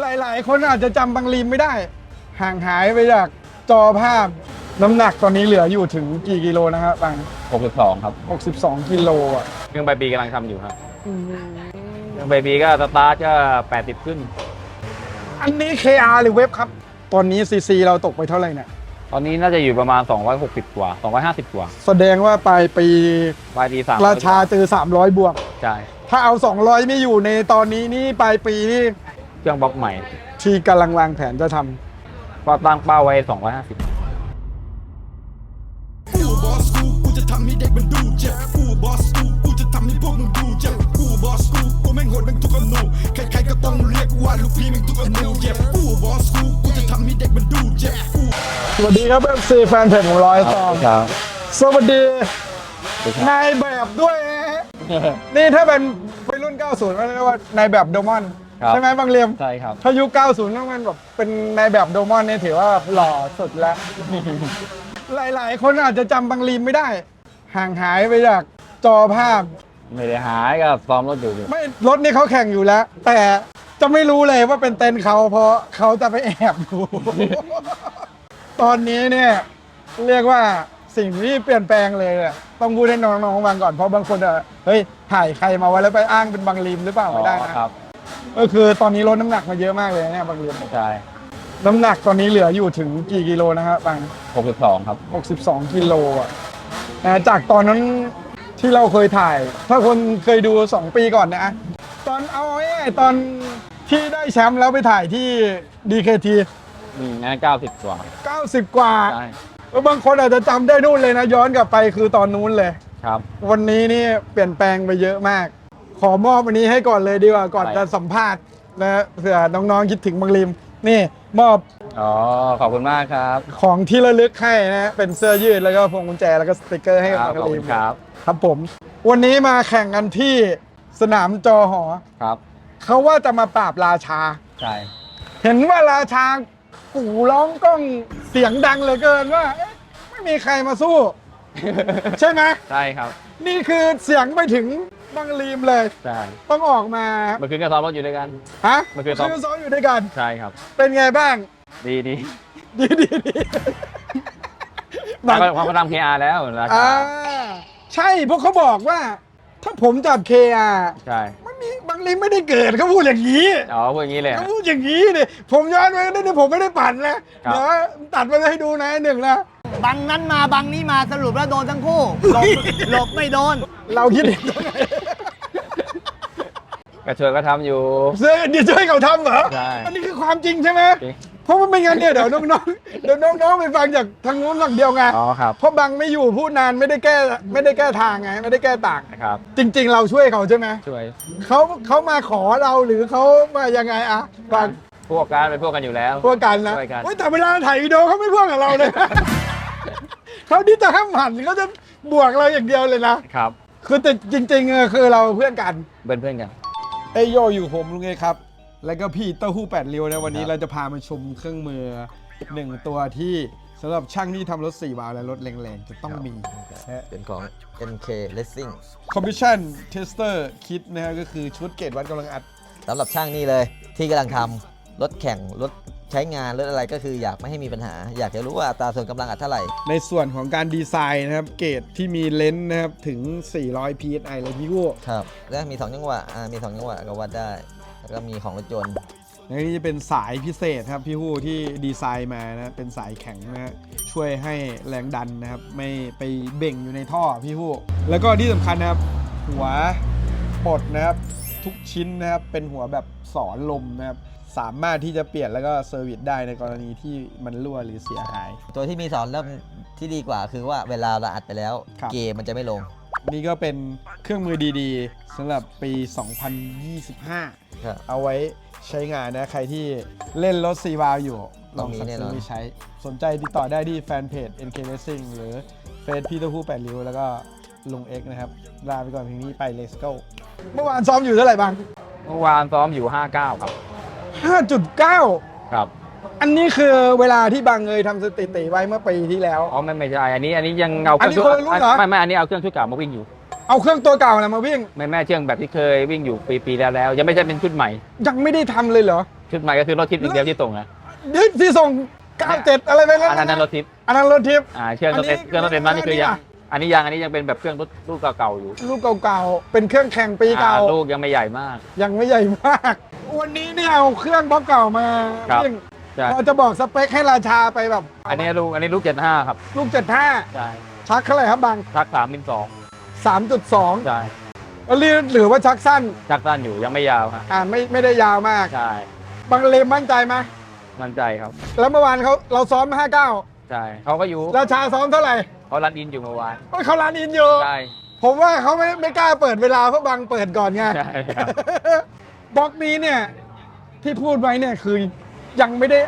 หลาย ๆ คนอาจจะจำบางลีมไม่ได้ ห่างหายไปจากจอภาพ น้ำหนักตอนนี้เหลืออยู่ถึงกี่กิโลนะครับบาง62 ครับ62กิโลอะเครื่องใบปีกำลังทำอยู่ครับเครื่องใบปีก็สตาร์ทก็80 ขึ้น อันนี้ KR หรือเว็บครับ ตอนนี้ CC เราตกไปเท่าไหร่เนี่ยตอนนี้น่าจะอยู่ประมาณ 260 กว่า 250 กว่าแสดงว่าปลายปีปลายปี3ราชาเจอ300 บวก ใช่ ถ้าเอา 200 ไม่อยู่ในตอนนี้นี่ปลายปีนี่ เครื่องบล็อกใหม่ ที่กำลังวางแผนจะทำ ก็ตั้งเป้าไว้ 250 กูบอสกูกูจะทำให้เด็กมันดูเจ็บกูบอสกูกูจะทำให้พวกมึงดูเจ็บกูบอสกูกูแม่งโหดแม่งทุกอนูใครๆก็ต้องเรียกว่าลูกพี่แม่งทุกอนูเจ็บกูบอสกูกูจะทำให้เด็กมันดูเจ็บกู สวัสดีครับ FC แฟนเพจของร้อยตอมครับ สวัสดีนายแบบด้วยนะฮะ นี่ถ้าเป็นวัยรุ่น 90ก็เรียกว่านายแบบโดมอน ครับใช่ไหมบางเรียมใช่ครับ ถ้ายุค 90ต้องมันแบบเป็นนายแบบโดมอนเนี่ยถือว่าหล่อสุดแล้ว หลาย ๆ คนอาจจะจำบางลีมไม่ได้ ห่างหายไปจากจอภาพ ไม่ได้หายก็ซ้อมรถอยู่อยู่ไม่รถนี่เขาแข่งอยู่แล้ว แต่จะไม่รู้เลยว่าเป็นเต็นท์เขาเพราะเขาจะไปแอบดู ตอนนี้เนี่ย เรียกว่าสิ่งที่เปลี่ยนแปลงเลยอะต้องพูดให้น้องๆฟังก่อนเพราะบางคนอะเฮ้ยถ่ายใครมาไว้แล้วไปอ้างเป็นบางลีมหรือเปล่าอ๋ไม่ได้อนะ ครับ ก็คือตอนนี้ลดน้ำหนักมาเยอะมากเลยนะเนี่ยบางลีมใช่น้ำหนักตอนนี้เหลืออยู่ถึงกี่กิโลนะครับบาง 62 ครับ 62 กิโลอะนะจากตอนนั้นที่เราเคยถ่าย ถ้าคนเคยดู 2 ปีก่อนนะ ตอนเอาง่ายๆตอนที่ได้แชมป์แล้วไปถ่ายที่ DKT อืมงั้น90 กว่า90 กว่าใช่แล้วบางคนอาจจะจำได้นู่นเลยนะ ย้อนกลับไปคือตอนนู้นเลย ครับ วันนี้นี่เปลี่ยนแปลงไปเยอะมาก ขอมอบอันนี้ให้ก่อนเลยดีกว่าก่อนไปจะสัมภาษณ์นะเผื่อน้องๆคิดถึงบางริม นี่มอบอ๋อขอบคุณมากครับของที่ระลึกให้นะเป็นเสื้อยืดแล้วก็พวงกุญแจแล้วก็สติกเกอร์ให้คกัรับบางขอบริคุมณครับ ครับผม วันนี้มาแข่งกันที่สนามจอหอครับเขาว่าจะมาปราบราชาใช่เห็นว่าราชากูร้องกล้องเสียงดังเหลือเกินว่าเอ๊ะไม่มีใครมาสู้ ใช่ไหมใช่ครับ นี่คือเสียงไปถึง บังลีมเลย ใช่ต้องออกมา เมื่อคืนก็ซ้อมรถอยู่ด้วยกัน ฮะมันคือซ้อม ซ้อมอยู่ด้วยกัน ใช่ครับ เป็นไงบ้าง ดีดีดีดีดีบางความเขาทำ KR แล้วราชาอ่าใช่เพราะเขาบอกว่า ถ้าผมจับเคอาใช่ไม่มีบางลีมไม่ได้เกิดเขาพูดอย่างนี้ อ๋อพูดอย่างนี้เลย เขาพูดอย่างนี้เนี่ยผมย้อนไปได้เนี่ยผมไม่ได้ปั่นนะครับ เดี๋ยวตัดมาให้ดูนะหนึ่งนะ บังนั้นมาบังนี้มาสรุปแล้วโดนทั้งคู่หลบหลบไม่โดน เราคิดเห็นยังไงกระเชิญก็ทำอยู่ เสื้อเดี๋ยวจะให้เขาทำเหรอ ใช่อันนี้คือความจริงใช่ไหมจริง เพราะว่าไม่งั้นเนี่ยเดี๋ยวน้องๆเดี๋ยวน้องๆไปฟังจากทางนู้นฝั่งเดียวไงอ๋อครับเพราะบังไม่อยู่พูดนานไม่ได้แก้ไม่ได้แก้ทางไงไม่ได้แก้ต่าง นะครับ จริง ๆ เราช่วยเขาใช่ไหมช่วยเขาเขามาขอเราหรือเขามายังไงอะบังพวกกันเป็นพวกกันอยู่แล้ว พวกกันนะช่วยกัน เฮ้ยแต่เวลาถ่ายวิดีโอเขาไม่พวกกับเราเลยนะ เขาที่จะห้ามหันเขาจะบวกเราอย่างเดียวเลยนะ ครับคือแต่จริงๆเออคือเราเพื่อนกัน เป็นเพื่อนกัน เอยโยอยู่ผมลุงเอครับ แล้วก็พี่เต้าหู้แปดริ้วนะวันนี้ครับ เราจะพามาชมเครื่องมือหนึ่งตัวที่สำหรับช่างที่ทำรถ4วาล์วและรถแรงๆ จะต้องมีเป็นของ NK Racing Commission Tester Kit นะฮะก็คือชุดเกจวัดกำลังอัด สำหรับช่างนี่เลยที่กำลังทำรถแข่งรถ ใช้งานรถอะไรก็คืออยากไม่ให้มีปัญหา อยากจะรู้ว่าอัตราส่วนกำลังอัดเท่าไหร่ ในส่วนของการดีไซน์นะครับ เกจที่มีเลนส์นะครับ ถึง 400 psi เลยพี่กู้ครับ แล้วมี 2 จังหวะอ่ามี 2 จังหวะก็วัดได้ แล้วก็มีของรถยนต์และนี่จะเป็นสายพิเศษครับพี่ฮู้ที่ดีไซน์มานะเป็นสายแข็งนะฮะช่วยให้แรงดันนะครับ ไม่ไปเบ่งอยู่ในท่อพี่ฮู้แล้วก็ที่สำคัญนะครับ หัวปลดนะครับ ทุกชิ้นนะครับ เป็นหัวแบบสอนลมนะครับ สามารถที่จะเปลี่ยนแล้วก็เซอร์วิสได้ในกรณีที่มันรั่วหรือเสียหาย ตัวที่มีสอนเริ่มที่ดีกว่าคือว่าเวลาเราอัดไปแล้ว ครับ เกมมันจะไม่ลงนี่ก็เป็นเครื่องมือดีๆสำหรับปี 2025 ครับ เอาไว้ใช้งานนะ ใครที่เล่นรถซีวาลอยู่ลองสั่งต้องมีแน่นซื้ออน ไปใช้ สนใจติดต่อได้ที่แฟนเพจ NK Racing หรือเฟซพี่เต้าหู้แปดริ้ว แล้วก็ลุงเอ็กซ์นะครับ ลาไปก่อนเพียงนี้ไป Let's go เมื่อวานซ้อมอยู่เท่าไหร่บ้าง เมื่อวานซ้อมอยู่ 59 ครับ 5.9 ครับอันนี้คือเวลาที่บางเอยทำสถิติไว้เมื่อปีที่แล้ว อ๋อไม่ไม่ใช่อันนี้อันนี้ยังเอาเครื่องอันนี้คนละรุ่นเหรอ ไม่ไม่อันนี้เอาเครื่องชุดเก่ามาวิ่งอยู่เอาเครื่องตัวเก่านะมาวิ่ง ไม่แม่เครื่องแบบที่เคยวิ่งอยู่ปีปีแล้วแล้วยังไม่ใช่เป็นชุดใหม่ ยังไม่ได้ทำเลยเหรอชุดใหม่ก็คือรถทิพย์อย่างเดียวที่ส่งนะยึดที่ส่ง 97 อะไรไปแล้วอันนั้นรถทิพย์อันนั้นรถทิพย์ อ่าเครื่องรถเต็มอันนี้เครื่องรถเต็มนั้นนี่คือยัง อันนี้อะอันนี้ยังอันนี้ยังเป็นแบบเครื่องรุ่นรุ่นเก่าๆอยู่ลูกเก่าๆ เป็นเครื่องแข่งปีเก่า อ่ลูกยังไม่ใหญ่มาก ยังไม่ใหญ่มาก วันนี้เนี่ยเอาเครื่องบล็อกเก่ามาครับ วิ่งใช่เราจะบอกสเปคให้ราชาไปแบบอันนี้ลูกอันนี้ลูกเจ็ดห้าครับลูก75ใช่ชักเท่าไหร่ครับบางชักสามมิลสอง3.2ใช่แล้วเรียกหรือว่าชักสั้น ชักสั้นอยู่ยังไม่ยาวครับอ่าไม่ไม่ได้ยาวมาก ใช่บางเลมมั่นใจไหมมั่นใจครับ แล้วเมื่อวานเขาเราซ้อม59ใช่เขาก็อยู่ราชาซ้อมเท่าไหร่ เขารันอินอยู่เมื่อวานโอ้ยเขาร้านอินอยู่ ใช่ ผมว่าเขาไม่ไม่กล้าเปิดเวลาเพราะบางเปิดก่อนไง ใช่ครับ บล็อกนี้เนี่ยที่พูดไว้เนี่ยคือยังไม่ได้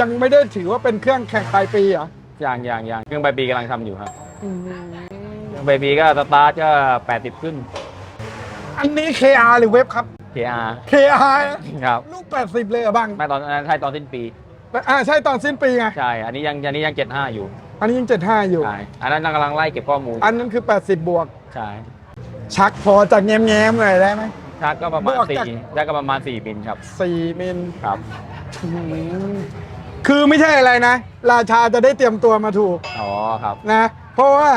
ยังไม่ได้ถือว่าเป็นเครื่องแข่งปลายปีเหรออย่างอย่างอย่างเครื่องใบปีกำลังทำอยู่ครับเครื่องใบปีก็สตาร์ทก็แปดสิบขึ้น อันนี้ KR หรือเว็บครับ KR KR ครับ ลูก 80 เลยเหรอะบางไม่ตอนนั้นใช่ตอนสิ้นปี อ่าใช่ตอนสิ้นปีไง ใช่ อันนี้ยังอันนี้ยังเจ็ดห้าอยู่ อันนี้ยัง 75 อยู่ ใช่ อันนั้นกำลังไล่เก็บข้อมูล อันนั้นคือ 80 บวก ใช่ ชักพอจะแง้มๆหน่อยได้ไหม ชักก็ประมาณบวกจากสี่ได้ก็ประมาณสี่มิลครับ 4มิลครับอืมคือไม่ใช่อะไรนะ ราชาจะได้เตรียมตัวมาถูกอ๋อครับ นะ เพราะว่า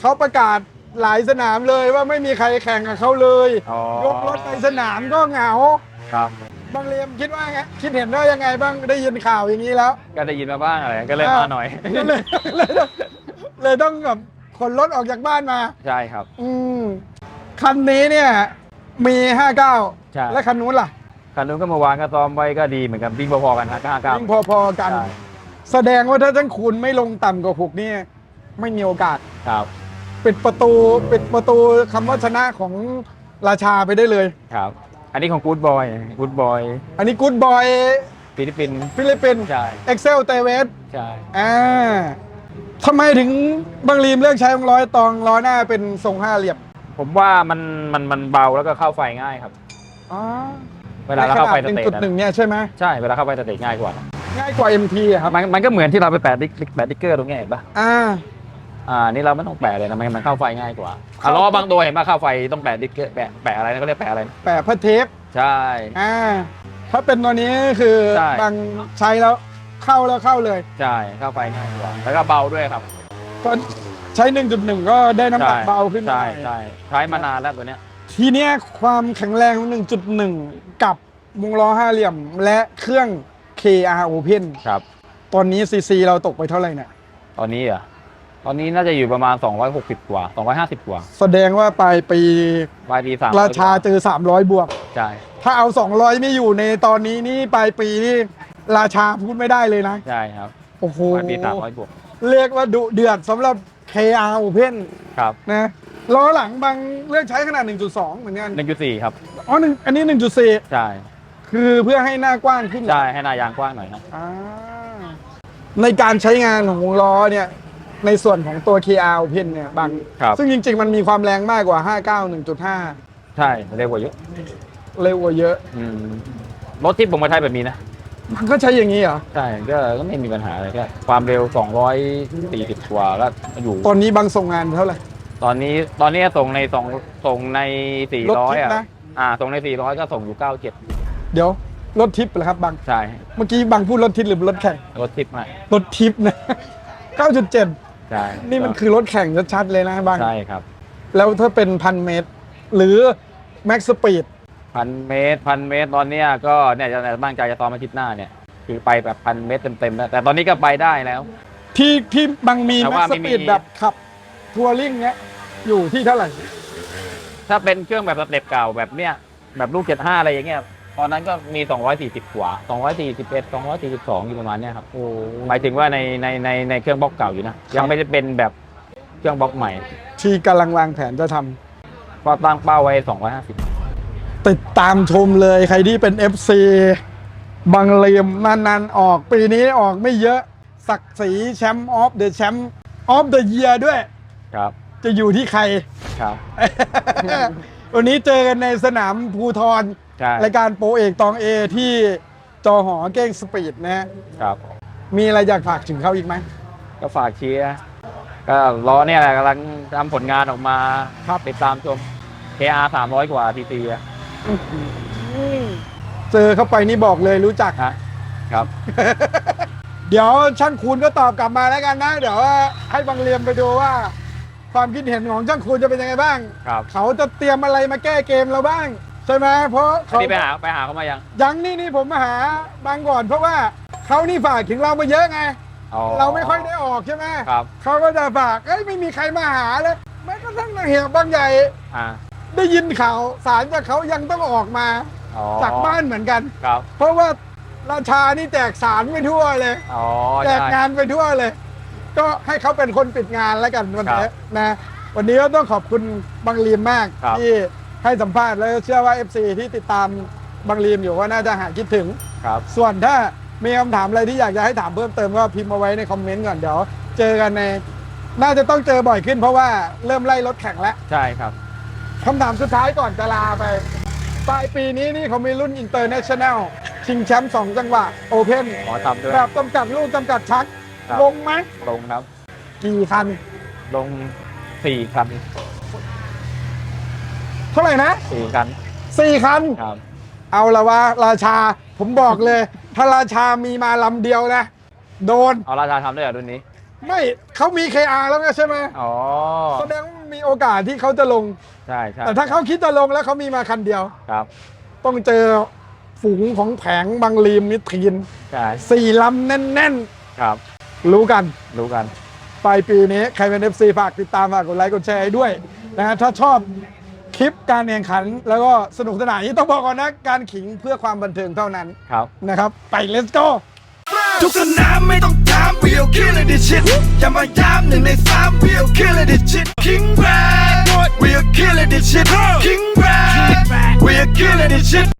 เขาประกาศหลายสนามเลยว่าไม่มีใครแข่งกับเขาเลย อ๋อ ยกรถไปสนามก็เหงา ครับ บางเรียมคิดว่าไงคิดเห็นว่ายังไงบ้างได้ยินข่าวอย่างนี้แล้ว ก็ได้ยินมาบ้างอะไรก็เลยมาหน่อย ก็เลยเลยต้องเลยต้องแบบขนรถออกจากบ้านมา ใช่ครับ อืมคันนี้เนี่ย มี59ใช่และคันนู้นล่ะคันนู้นก็เมื่อวานก็ซ้อมไว้ก็ดีเหมือนกันวิ่งพอๆกันฮะห้าเก้าวิ่งพอๆกันใช่แสดงว่าถ้าทั้งคุณไม่ลงต่ำกว่าหกนี่ไม่มีโอกาส ครับปิดประตูปิดประตูคำว่าชนะของราชาไปได้เลย ครับ อันนี้ของกู๊ดบอยกู๊ดบอยอันนี้กู๊ดบอยฟิลิปปินส์ฟิลิปปินส์ใช่เอ็กเซลเตเวสใช่อ่าทำไมถึงบางรีมเลือกใช้วงร้อยตองล้อหน้าเป็นทรงห้าเหลี่ยมผมว่ามันมันมันเบาแล้วก็เข้าไฟง่ายครับอ๋อเวลาเราเข้าไฟสหนึ่งเตจุดจหนึ่งเนี่ยใช่ไหมใช่เวลาเข้าไฟสเตจง่ายกว่า ง่ายกว่า MT อะครับมันมันก็เหมือนที่เราไปแปะติ๊กแปะติ๊กเกอร์ตรงเนี้ยเห็นปะอ่า อ่านี่เราไม่ต้องแปะเลยนะมันมันเข้าไฟง่ายกว่าอะล้อบางตัวเห็นปะเข้าไฟต้องแปะติ๊กเกอร์แปะแปะอะไรนะก็เรียกแปะอะไรนะแปะพระเทปใช่ อ่าถ้าเป็นตัวนี้คือใช่ บางใช้แล้วเข้าแล้วเข้าเลย ใช่เข้าไฟง่ายกว่าแล้วก็เบาด้วยครับก็ใช้ 1.1 ก็ได้น้ำหนักเบาขึ้นมาใช่หน่อยใช่ใช้มานานแล้วตัวเนี้ยทีเนี้ยความแข็งแรงของ 1.1 กับวงล้อห้าเหลี่ยมและเครื่อง KR Open ครับ ตอนนี้ซีซีเราตกไปเท่าไหร่เนี่ย ตอนนี้เหรอะ ตอนนี้น่าจะอยู่ประมาณ 260 กว่า 250 กว่าแสดงว่าปลายปีปลายปีสามราชาเจอ 300 บวก ใช่ถ้าเอา 200 ไม่อยู่ในตอนนี้นี่ปลายปีนี่ราชาพูดไม่ได้เลยนะใช่ครับโอ้โหปลายปี300 บวก เรียกว่าดุเดือดสำหรับ KR Open ครับนะล้อหลังบางเลือกใช้ขนาด 1.2 เหมือนกัน 1.4 ครับอ๋อหนึ่งอันนี้ 1.4 ใช่ คือเพื่อให้หน้ากว้างขึ้นใช่ให้หนายางกว้างหน่อยนะอ่าในการใช้งานของวงล้อเนี่ย ในส่วนของตัว KR Open เนี่ยบาง ครับ ซึ่งจริง ๆ มันมีความแรงมากกว่า 59 1.5 ใช่เร็วกว่าเยอะเร็วกว่าเยอะ อืมรถที่ผมมาใช้แบบนี้นะ มันก็ใช้อย่างนี้เหรอ ใช่ก็ก็ไม่มีปัญหาอะไรแค่ความเร็ว 240กว่าก็อยู่ ตอนนี้บางส่งงานเท่าไหร่ ตอนนี้ตอนนี้ส่งในส่งส่งใน รถทิพย์400 อะนะ อ่า ส่งใน 400 ก็ส่งอยู่ 97 เดี๋ยว รถทิปเหรอครับบางใช่ เมื่อกี้บางพูดรถทิปหรือรถแข่งรถทิปมารถทิปนะ 9.7 ใช่นี่มันคือรถแข่งชัดๆเลยนะบางใช่ครับ แล้วถ้าเป็นพันเมตร หรือแม็กซ์สปีดพันเมตรพันเมตรตอนเนี้ยก็เนี่ยจะตั้งใจจะซ้อมอาทิตย์หน้าเนี่ย คือไปแบบพันเมตรเต็มๆแล้วแต่ตอนนี้ก็ไปได้แล้ว ที่ที่บางมีแต่แม็กว่าซ์สไม่มี ปีดแบบขับทัวริงเนี้ยอยู่ที่เท่าไหร่ถ้าเป็นเครื่องแบบสเต็ปเก่าแบบเนี้ยแบบลูก75อะไรอย่างเงี้ย ตอนนั้นก็มี 240 กว่า 241 242อยู่ประมาณเนี้ยครับโอ้หมายถึงว่าในในในในเครื่องบล็อกเก่าอยู่นะ ยังไม่ได้เป็นแบบเครื่องบล็อกใหม่ ที่กำลังวางแผนจะทำก็ตั้งเป้าไว้ 250ติดตามชมเลยใครที่เป็น FC บางเหลียมนานๆออก ปีนี้ออกไม่เยอะ ศักดิ์ศรีแชมป์ออฟเดอะแชมป์ออฟเดอะเยียด้วย ครับจะอยู่ที่ใคร ครับ วันนี้เจอกันในสนามภูทรใช่ รายการโปรเอกตองเอที่จอหอเก้งสปีดนะฮะครับ มีอะไรอยากฝากถึงเขาอีกไหม ก็ฝากเชียร์ก็รอเนี่ยแหละกำลังทำผลงานออกมาครับ ติดตามชม KR 300 กว่าทีทีอะเจอเข้าไปนี่บอกเลยรู้จัก ฮะครับ เดี๋ยวช่างคูณก็ตอบกลับมาแล้วกันนะ เดี๋ยวให้บังเรียมไปดูว่า ความคิดเห็นของช่างคูณจะเป็นยังไงบ้าง ครับ เขาจะเตรียมอะไรมาแก้เกมเราบ้าง ใช่ไหมเพราะอันเขานี้ไปหาไปหาเขามายังยังนี่นี่ผมมาหาบางก่อน เพราะว่าเขานี่ฝากถึงเรามาเยอะไง อ๋อเราไม่ค่อยได้ออกใช่ไหมครับ เขาก็จะฝากเอ้ยไม่มีใครมาหาเลยแม้กระทั่งนางเหี่ยวบางใหญ่อ่าได้ยินข่าวสารจากเขายังต้องออกมาอ๋อจากบ้านเหมือนกัน ครับ เพราะว่าราชานี่แจกสารไปทั่วเลย อ๋อแจกใช่ งานไปทั่วเลย ก็ให้เขาเป็นคนปิดงานแล้วกันวันนี้ครับนะ วันนี้ก็ต้องขอบคุณบังลีมมากครับ ที่ ให้สัมภาษณ์แล้วเชื่อว่า FC ที่ติดตามบังลีมอยู่ว่าน่าจะหาคิดถึง ครับ ส่วนถ้ามีคำถามอะไรที่อยากจะให้ถามเพิ่มเติมก็พิมพ์มาไว้ในคอมเมนต์ก่อนเดี๋ยว เจอกันใน น่าจะต้องเจอบ่อยขึ้นเพราะว่าเริ่มไล่รถแข่งแล้วใช่ครับ คำถามสุดท้ายก่อนจะลาไปปลายปีนี้นี่เขามีรุ่นอินเตอร์เนชั่นแนลชิงแชมป์สองจังหวะโอเพนขอทำด้วย แบบจำกัดลูกจำกัดชัก ครับ ลงไหมลงครับ กี่คัน ลงสี่คัน เท่าไหร่นะสี่คันสี่คัน ครับ เอาละว่าราชาผมบอกเลย ถ้าราชามีมาลำเดียวนะ โดน เอาราชาทำด้วยเหรอรุ่นนี้ ไม่เขามี KR แล้วไงใช่ไหมอ๋อ แสดงว่ามีโอกาสที่เขาจะลง ใช่ใช่แต่ถ้าเขาคิดจะลงแล้วเขามีมาคันเดียว ครับ ต้องเจอฝูงของแผงบางรีมนิทีนใช่สี่ลำแน่นครับๆรู้กัน รู้กันปลายปีนี้ใครเป็น FC ฝากติดตามฝากกดไลค์กดแชร์ให้ด้วยนะฮะถ้าชอบ คลิปการแข่งขันแล้วก็สนุกสนานนี้ต้องบอกก่อนนะ การขิงเพื่อความบันเทิงเท่านั้นครับ นะครับ ไป let's go ทุกสนามไม่ต้องถาม we'll kill it this shit อย่ามาย้ำหนึ่งในสาม we'll kill it this shit King Brad we'll kill it this shit King Brad we'll kill it this shit